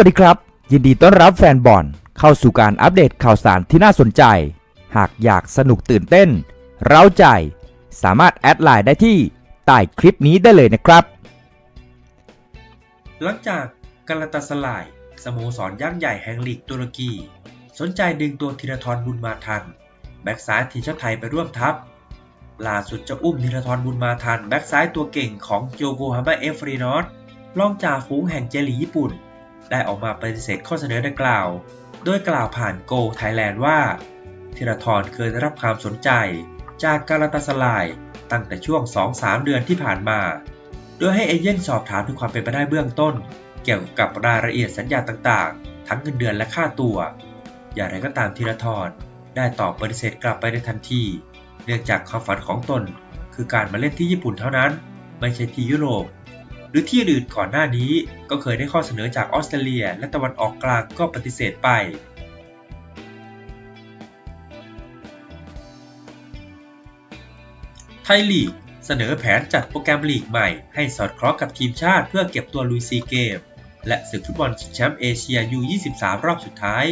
วัสดีครับ ยินดีต้อนรับแฟนบอลเข้าสู่การอัปเดตข่าวสารที่น่าสนใจ หากอยากสนุกตื่นเต้น เร้าใจ สามารถแอดไลน์ได้ที่ใต้คลิปนี้ได้เลยนะครับ หลังจากกาลาตาสลาย สโมสรยักษ์ใหญ่แห่งลีกตุรกี สนใจดึงตัวธีรทรบุญมาทัน แบ็กซ้ายทีมชาติไทยไปร่วมทัพล่าสุดจะอุ้มธีรทรบุญมาทัน แบ็กซ้ายตัวเก่งของโยโกฮาม่าเอฟรีนอสรองจ่าฝูงแห่งเจลีญี่ปุ่น ได้ออกมาปฏิเสธข้อเสนอดังกล่าว โดยกล่าวผ่านโกไทยแลนด์ว่าธีรทรเคยได้รับความสนใจ จากกาลาตาสลายตั้งแต่ช่วง 2-3 เดือนที่ผ่านมา โดยให้เอเย่นสอบถามถึงความเป็นไปได้เบื้องต้น เกี่ยวกับรายละเอียดสัญญาต่างๆ ทั้งเงินเดือนและค่าตัว อย่างไรก็ตามธีรทรได้ตอบปฏิเสธกลับไปในทันที เนื่องจากความฝันของตน คือการมาเล่นที่ญี่ปุ่นเท่านั้น ไม่ใช่ที่ยุโรป หรือที่อื่นก่อนหน้านี้ก็เคยได้ข้อเสนอจากออสเตรเลีย และตะวันออกกลางก็ปฏิเสธไปไทยลีกเสนอแผนจัดโปรแกรมลีกใหม่ให้สอดคล้องกับทีมชาติเพื่อเก็บตัวลุยซีเกม และศึกฟุตบอลชิงแชมป์เอเชีย U23 รอบสุดท้าย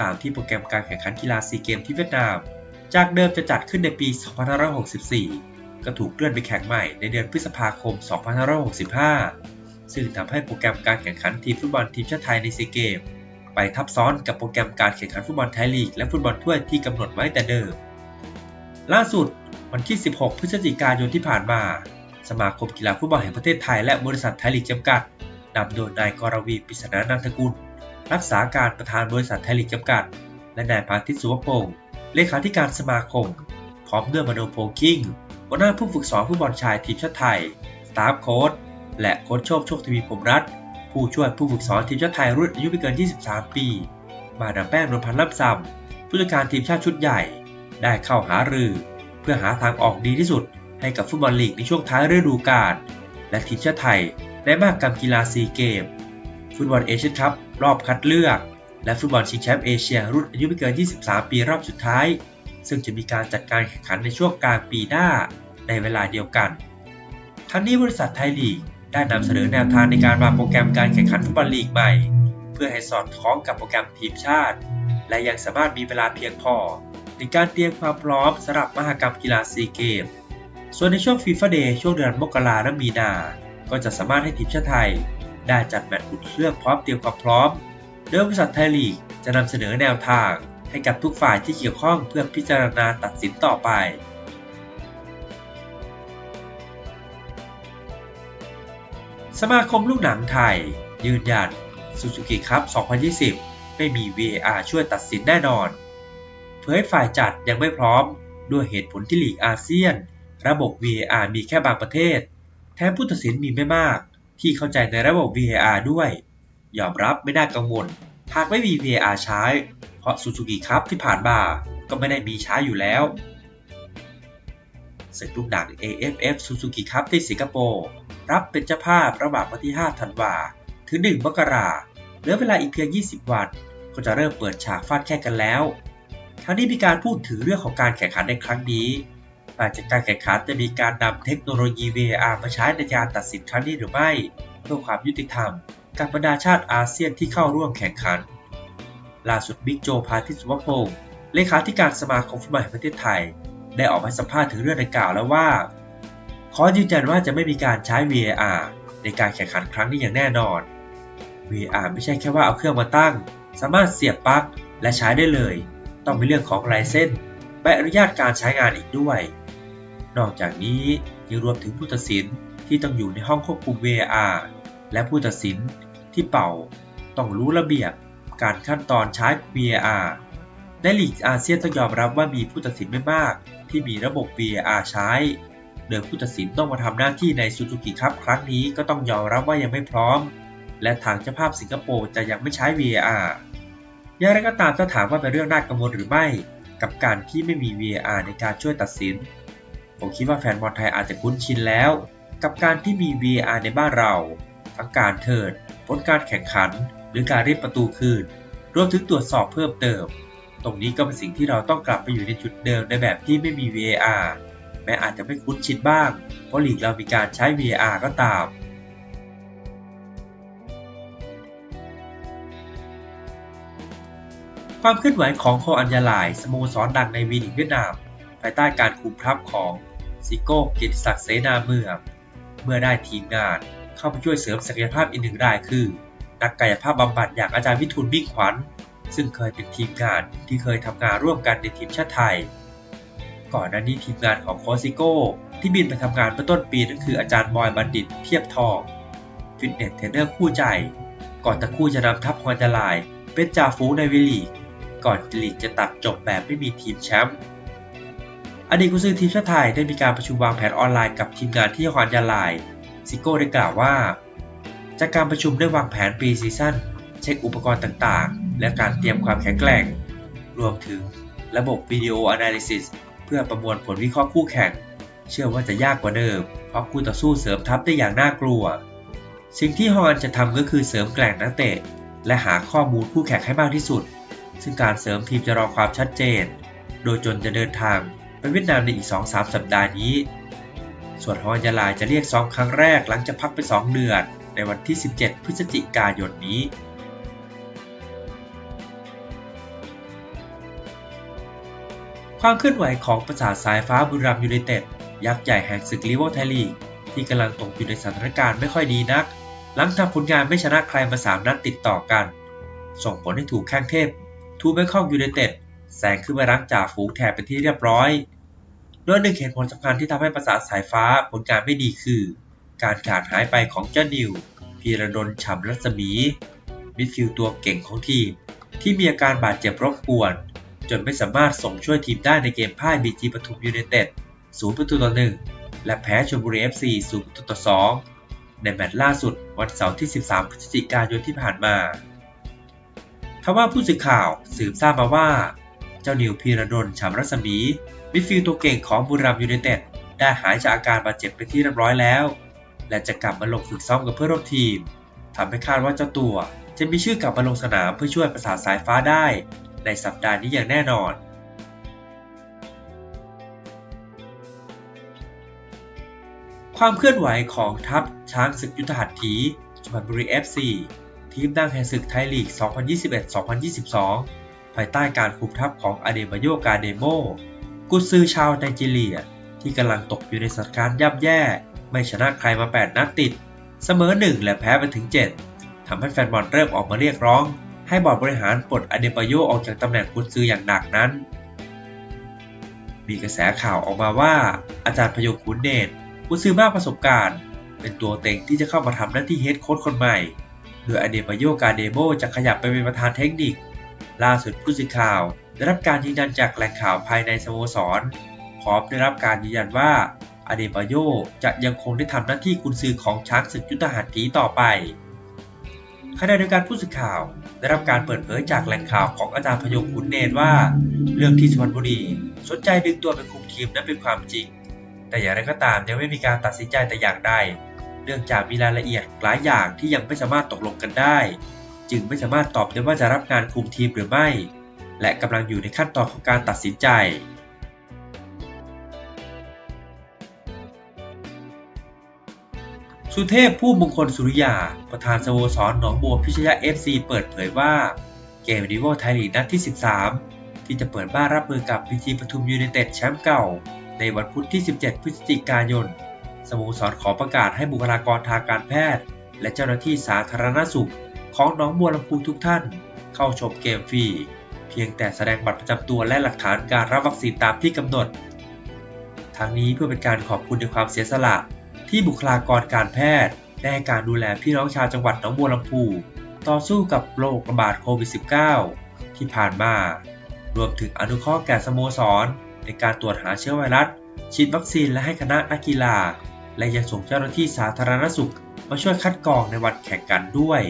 ตามที่โปรแกรมการแข่งขันกีฬาซีเกมที่เวียดนาม จากเดิมจะจัดขึ้นในปี 2564 ก็ถูกเลื่อนไปแข่งใหม่ในเดือนพฤษภาคม 2565 ซึ่งทำให้โปรแกรมการแข่งขันทีมฟุตบอลทีมชาติไทยในซีเกม ไปทับซ้อนกับโปรแกรมการแข่งขันฟุตบอลไทยลีกและฟุตบอลถ้วยที่กำหนดไว้แต่เดิม ล่าสุดวันที่ 16 พฤศจิกายนที่ผ่านมา สมาคมกีฬาฟุตบอลแห่งประเทศไทยและบริษัทไทยลีกจำกัดนำโดยนายกรวีปิศนานันทกุล รักษาการประธานบริษัทไทยลีกจำกัด และนายพาทิตสุวพงศ์เลขาธิการสมาคม พร้อมด้วยมโนโพกิ้ง หัวหน้าผู้ฝึกสอนฟุตบอลชายทีมชาติไทย สตาฟโค้ชและโค้ชโชคโชคทวีพรหมรัตน์ผู้ช่วยผู้ฝึกสอนทีมชาติไทยรุ่นอายุไม่เกิน 23 ปี มาดามแป้งนวลพันธ์ล่ำซำผู้จัดการทีมชาติชุดใหญ่ ได้เข้าหารือ เพื่อหาทางออกดีที่สุด ให้กับฟุตบอลลีกในช่วงท้ายฤดูกาลและทีมชาติไทยในมากกรรมกีฬาซีเกมฟุตบอลเอเชียนคัพรอบคัดเลือกและฟุตบอลชิงแชมป์เอเชียรุ่นอายุไม่เกิน 23 ปีรอบสุดท้าย ซึ่งจะมีการจัดการแข่งขันในช่วงกลางปีหน้า ในเวลาเดียวกัน ทั้งนี้บริษัทไทยลีกได้นำเสนอแนวทางในการวางโปรแกรมการแข่งขันฟุตบอลลีกใหม่ เพื่อให้สอดคล้องกับโปรแกรมทีมชาติ และยังสามารถมีเวลาเพียงพอในการเตรียมความพร้อมสำหรับมหกรรมกีฬาซีเกม ส่วนในช่วงฟีฟ่าเดย์ช่วงเดือนมกราและมีนา ก็จะสามารถให้ทีมชาติไทย ได้จัดแมตช์อุ่นเครื่องพร้อมเตรียมความพร้อม โดยบริษัทไทยลีกจะนำเสนอแนวทางให้กับทุกฝ่ายที่เกี่ยวข้องเพื่อพิจารณาตัดสินต่อไป สมาคมลูกหนังไทย ยืนยัน Suzuki Cup 2020 ไม่มี VAR ช่วยตัดสินแน่นอน เผยฝ่ายจัดยังไม่พร้อม ด้วยเหตุผลที่หลีกอาเซียน ระบบ VAR มีแค่บางประเทศ แถมผู้ตัดสินมีไม่มาก ที่เข้าใจในระบบ VAR ด้วย ยอมรับไม่น่ากังวล หากไม่มี VAR ใช้ เพราะ Suzuki Cup ที่ผ่านมาก็ไม่ได้มีใช้อยู่แล้วศึกลูกหนัง AFF Suzuki Cup ที่สิงคโปร์ รับเป็นเจ้าภาพระหว่างวันที่ 5 ธันวา ถึง 1 มกราเหลือเวลาอีกเพียง 20 วัน ก็จะเริ่มเปิดฉากฟาดแข่งกันแล้ว ทั้งนี้มีการพูดถึงเรื่องของการแข่งขันในครั้งนี้หลังจากการแข่งขันจะมีการนำเทคโนโลยี VAR มาใช้ในการตัดสินครั้งนี้หรือไม่ เพื่อความยุติธรรม กับบรรดาชาติอาเซียนที่เข้าร่วมแข่งขัน ล่าสุดบิ๊กโจพาทิตสุวพงศ์เลขาธิการสมาคมฟุตบอลแห่งประเทศไทย ได้ออกมาสัมภาษณ์ถึงเรื่องดังกล่าวแล้วว่า ขอยืนยันว่าจะไม่มีการใช้ VAR ในการแข่งขันครั้งนี้อย่างแน่นอน VR ไม่ใช่แค่ว่าเอาเครื่องมาตั้ง สามารถเสียบปลั๊กและใช้ได้เลย ต้องมีเรื่องของลายเส้นใบอนุญาตการใช้งานอีกด้วย นอกจากนี้ยังรวมถึงผู้ตัดสินที่ต้องอยู่ในห้องควบคุม VR และผู้ตัดสินที่เป่า ต้องรู้ระเบียบการขั้นตอนใช้ VR ในลีกอาเซียนต้องยอมรับว่ามีผู้ตัดสินไม่มาก ที่มีระบบ VR ใช้ โดยผู้ตัดสินต้องมาทำหน้าที่ในซูซูกิครับครั้งนี้ก็ต้องยอมรับว่ายังไม่พร้อม และทางเจ้าภาพสิงคโปร์จะยังไม่ใช้ VAR อย่างไรก็ตามถ้าถามว่าเป็นเรื่องน่ากังวลหรือไม่ กับการที่ไม่มี VAR ในการช่วยตัดสิน ผมคิดว่าแฟนบอลไทยอาจจะคุ้นชินแล้ว กับการที่มี VAR ในบ้านเราทั้งการเทิร์นผลการแข่งขัน หรือการเรียกประตูคืนรวมถึงตรวจสอบเพิ่มเติม ตรงนี้ก็เป็นสิ่งที่เราต้องกลับไปอยู่ในจุดเดิมในแบบที่ไม่มี VAR แม้อาจจะไม่คุ้นชินบ้าง เพราะหลีกเรามีการใช้ VAR ก็ตามความเคลื่อนไหวของโคอัญญาลายสโมสรดังในวีลีกเวียดนาม ภายใต้การคุมทัพของซิโก้เกีติศักดิ์เสนาเมือง เมื่อได้ทีมงานเข้าไปช่วยเสริมศักยภาพอีกหนึ่งรายคือ นักกายภาพบำบัดอย่างอาจารย์วิทูลมิ่งขวัญ ซึ่งเคยเป็นทีมงานที่เคยทำงานร่วมกันในทีมชาติไทย ก่อนหน้านี้ทีมงานของโคซิโก้ที่บินไปทำงานเมื่อต้นปีนั่นคืออาจารย์บอยบัณฑิตเทียบทองฟิตเนสเทรนเนอร์คู่ใจ ก่อนทั้งคู่จะนำทัพฮอนจลายเป็นจ่าฝูงในวิลีกก่อนลีกจะตัดจบแบบไม่มีทีมแชมป์อดีตกุซือทีมชาติไทยได้มีการประชุมวางแผนออนไลน์กับทีมงานที่ฮอนยาลายซิโก้ได้กล่าวว่า จากการประชุมได้วางแผนปีซีซั่นเช็คอุปกรณ์ต่างๆ และการเตรียมความแข็งแกร่ง รวมถึงระบบวิดีโอ Analysis เพื่อประมวลผลวิเคราะห์คู่แข่ง เชื่อว่าจะยากกว่าเดิม เพราะคู่ต่อสู้เสริมทัพได้อย่างน่ากลัว สิ่งที่ฮอนจะทำก็คือเสริมแกร่งนักเตะ และหาข้อมูลคู่แข่งให้มากที่สุด ซึ่งการเสริมทีมจะรอความชัดเจน โดยจนจะเดินทางไปเวียดนามในอีก 2-3 สัปดาห์นี้ ส่วนฮอนยาลายจะเรียกซ้อมครั้งแรกหลังจากพักไป 2 เดือนในวันที่ 17 พฤศจิกายนนี้ ความเคลื่อนไหวของประสาทสายฟ้าบุรีรัมยูไนเต็ดยักษ์ใหญ่แห่งศึกลีวอไทยลีกที่กำลังตกอยู่ในสถานการณ์ไม่ค่อยดีนัก หลังทำผลงานไม่ชนะใครมา 3 นัดติดต่อกัน ส่งผลให้ถูกแข้งเทพ ทูเบคองยูไนเต็ดแซงขึ้นมารั้งจ่าฝูงแทนเป็นที่เรียบร้อยโดยหนึ่งเหตุผลสำคัญที่ทำให้ประสาทสายฟ้าผลการไม่ดีคือ การขาดหายไปของเจ้านิวพีระดลฉ่ำรัศมีมิดฟิลด์ตัวเก่งของทีมที่มีอาการบาดเจ็บรบกวน จนไม่สามารถส่งช่วยทีมได้ในเกมพ่ายบีจีปทุมยูไนเต็ด0ประตูต่อ1และแพ้ชลบุรี FC 0ประตูต่อ2ในแมตช์ล่าสุดวันเสาร์ที่ 13 พฤศจิกายนที่ผ่านมาทว่าผู้สื่อข่าวสืบทราบมาว่า เจ้านิวพีระดลฉ่ำรัศมีมิดฟิลด์ตัวเก่งของบุรีรัมย์ยูไนเต็ดได้หายจากอาการบาดเจ็บเป็นที่เรียบร้อยแล้ว และจะกลับมาลงฝึกซ้อมกับเพื่อนร่วมทีมทำให้คาดว่าเจ้าตัว จะมีชื่อกลับมาลงสนามเพื่อช่วยประสานสายฟ้าได้ ในสัปดาห์นี้อย่างแน่นอนความเคลื่อนไหวของทัพช้างศึกยุทธหัตถีสุพรรณบุรี FC ทีมดังแห่งศึกไทยลีก 2021-2022 ภายใต้การคุมทัพของอเดมาโยกาเดโม กุซือชาวไนจีเรีย ที่กำลังตกอยู่ในสถานการณ์ย่ำแย่ ไม่ชนะใครมา 8 นัดติด เสมอ 1 และแพ้ไปถึง 7 ทำให้แฟนบอลเริ่มออกมาเรียกร้อง ให้บอร์ดบริหารปลดอเดบาโยออกจากตำแหน่งกุนซืออย่างหนักนั้น มีกระแสข่าวออกมาว่าอาจารย์พยงขุนเนตกุนซือมากประสบการณ์ เป็นตัวเต็งที่จะเข้ามาทำหน้าที่เฮดโค้ชคนใหม่ โดยอเดบาโยกาเดโมจะขยับไปเป็นประธานเทคนิค ล่าสุดผู้สื่อข่าว ได้รับการยืนยันจากแหล่งข่าวภายในสโมสรพร้อมได้รับการยืนยันว่าอเดบาโยจะยังคงได้ทำหน้าที่กุนซือของช้างศึกยุทธหัตถีต่อไป ขณะเดียวกันผู้สื่อข่าว ได้รับการเปิดเผยจากแหล่งข่าวของอาจารย์พยงขุนเนรว่า เรื่องที่สุพรรณบุรีสนใจดึงตัวเป็นคุมทีมนั้นเป็นความจริง แต่อย่างไรก็ตามยังไม่มีการตัดสินใจแต่อย่างใดเนื่องจากมีรายละเอียดหลายอย่างที่ยังไม่สามารถตกลงกันได้ จึงไม่สามารถตอบได้ว่าจะรับงานคุมทีมหรือไม่ และกำลังอยู่ในขั้นตอนของการตัดสินใจ สุเทพผู้มงคลสุริยา ประธานสโมสรหนองบัวพิชยะ FC เปิดเผยว่า เกมดิวไทยลีกนัดที่ 13 ที่จะเปิดบ้านรับมือกับพีจีปทุมยูไนเต็ดแชมป์เก่า ในวันพุธที่ 17 พฤศจิกายน สโมสรขอประกาศให้บุคลากรทางการแพทย์ และเจ้าหน้าที่สาธารณสุข ของหนองบัวลำพูทุกท่าน เข้าชมเกมฟรีเพียงแต่แสดงบัตรประจำตัวและหลักฐานการรับวัคซีนตามที่กำหนด ทั้งนี้เพื่อเป็นการขอบคุณในความเสียสละ ที่บุคลากรการแพทย์ได้ให้การดูแลพี่น้องชาวจังหวัดหนองบัวลำพูต่อสู้กับโรคระบาดโควิด -19 ที่ผ่านมา รวมถึงอนุเคราะห์แก่สโมสร ในการตรวจหาเชื้อไวรัส ฉีดวัคซีนและให้คณะนักกีฬา และยังส่งเจ้าหน้าที่สาธารณสุข มาช่วยคัดกรองในวันแข่งกันด้วย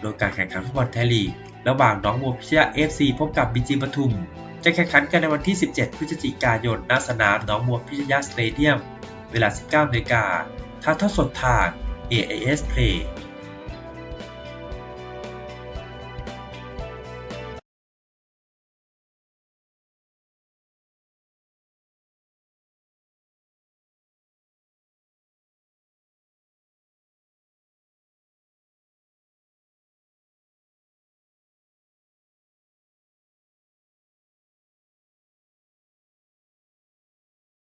โดยการแข่งขันฟุตบอลไทยลีกระหว่างน้องบัวพิชยา FC พบกับบีจีปทุม จะแข่งขันกันในวันที่ 17 พฤศจิกายนณสนามหนองบัวพิชยาสเตเดียม เวลา 19นาฬิกาทางทอดสดทาง AIS Play